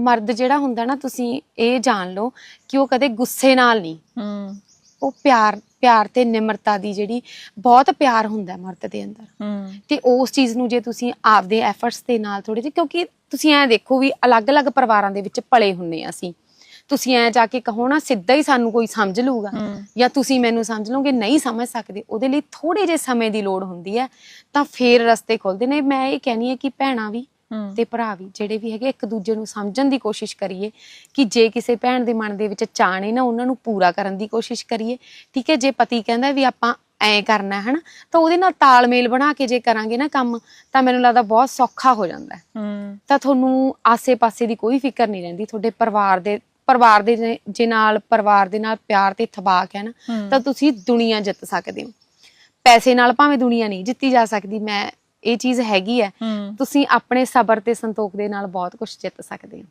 ਮਰਦ ਜਿਹੜਾ ਹੁੰਦਾ ਨਾ ਤੁਸੀਂ ਇਹ ਜਾਣ ਲਓ ਕਿ ਉਹ ਕਦੇ ਗੁੱਸੇ ਨਾਲ ਨਹੀਂ। ਹੂੰ। ਉਹ ਪਿਆਰ ਪਿਆਰ ਤੇ ਨਿਮਰਤਾ ਦੀ ਜਿਹੜੀ ਬਹੁਤ ਪਿਆਰ ਹੁੰਦਾ ਮਰਦ ਦੇ ਅੰਦਰ। ਹੂੰ। ਤੇ ਉਸ ਚੀਜ਼ ਨੂੰ ਜੇ ਤੁਸੀਂ ਆਪਦੇ ਐਫਰਟਸ ਦੇ ਨਾਲ ਥੋੜੇ ਜਿਹੇ ਕਿਉਂਕਿ ਤੁਸੀਂ ਐ ਦੇਖੋ ਵੀ ਅਲੱਗ-ਅਲੱਗ ਪਰਿਵਾਰਾਂ ਦੇ ਵਿੱਚ ਪਲੇ ਹੁੰਨੇ ਆ ਅਸੀਂ। ਤੁਸੀਂ ਐ ਜਾ ਕੇ ਕਹੋ ਨਾ ਸਿੱਧਾ ਹੀ ਸਾਨੂੰ ਕੋਈ ਸਮਝ ਲੂਗਾ। ਜਾਂ ਤੁਸੀਂ ਮੈਨੂੰ ਸਮਝ ਲਓਗੇ ਨਹੀਂ ਸਮਝ ਸਕਦੇ ਉਹਦੇ ਲਈ ਥੋੜੇ ਜਿਹੇ ਸਮੇਂ ਦੀ ਲੋੜ ਹੁੰਦੀ ਹੈ ਤਾਂ ਫੇਰ ਰਸਤੇ ਖੁੱਲਦੇ ਨੇ। ਮੈਂ ਇਹ ਕਹਿਣੀ ਹੈ ਕਿ ਭੈਣਾਂ ਵੀ ਤੇ ਭਰਾ ਵੀ ਜਿਹੜੇ ਵੀ ਹੈਗੇ ਇੱਕ ਦੂਜੇ ਨੂੰ ਸਮਝਣ ਦੀ ਕੋਸ਼ਿਸ਼ ਕਰੀਏ ਕਿ ਜੇ ਕਿਸੇ ਭੈਣ ਦੇ ਮਨ ਦੇ ਵਿੱਚ ਚਾਣੇ ਨਾ ਉਹਨਾਂ ਨੂੰ ਪੂਰਾ ਕਰਨ ਦੀ ਕੋਸ਼ਿਸ਼ ਕਰੀਏ। ਠੀਕ ਹੈ ਜੇ ਪਤੀ ਕਹਿੰਦਾ ਵੀ ਆਪਾਂ ਐ ਕਰਨਾ ਹੈ ਹਨਾ ਤਾਂ ਉਹਦੇ ਨਾਲ ਤਾਲਮੇਲ ਬਣਾ ਕੇ ਜੇ ਕਰਾਂਗੇ ਨਾ ਕੰਮ ਤਾਂ ਮੈਨੂੰ ਲੱਗਦਾ ਬਹੁਤ ਸੌਖਾ ਹੋ ਜਾਂਦਾ ਹੈ। ਹੂੰ। ਤਾਂ ਤੁਹਾਨੂੰ ਆਸੇ-ਪਾਸੇ ਦੀ ਕੋਈ ਫਿਕਰ ਨਹੀਂ ਰਹਿੰਦੀ ਤੁਹਾਡੇ ਪਰਿਵਾਰ ਦੇ ਪਰਿਵਾਰ ਦੇ ਜੇ- ਨਾਲ ਪਰਿਵਾਰ ਦੇ ਨਾਲ ਪਿਆਰ ਤੇ ਇਤਬਾਕ ਹੈ ਨਾ। ਤਾਂ ਤੁਸੀਂ ਦੁਨੀਆ ਜਿੱਤ ਸਕਦੇ ਹੋ। ਪੈਸੇ ਨਾਲ ਭਾਵੇਂ ਦੁਨੀਆ ਨਹੀਂ ਜਿੱਤੀ ਜਾ ਸਕਦੀ ਮੈਂ ਇਹ ਚੀਜ਼ ਹੈਗੀ ਹੈ। ਤੁਸੀਂ ਆਪਣੇ ਸਬਰ ਤੇ ਸੰਤੋਖ ਦੇ ਨਾਲ ਬਹੁਤ ਕੁਝ ਜਿੱਤ ਸਕਦੇ ਹੋ।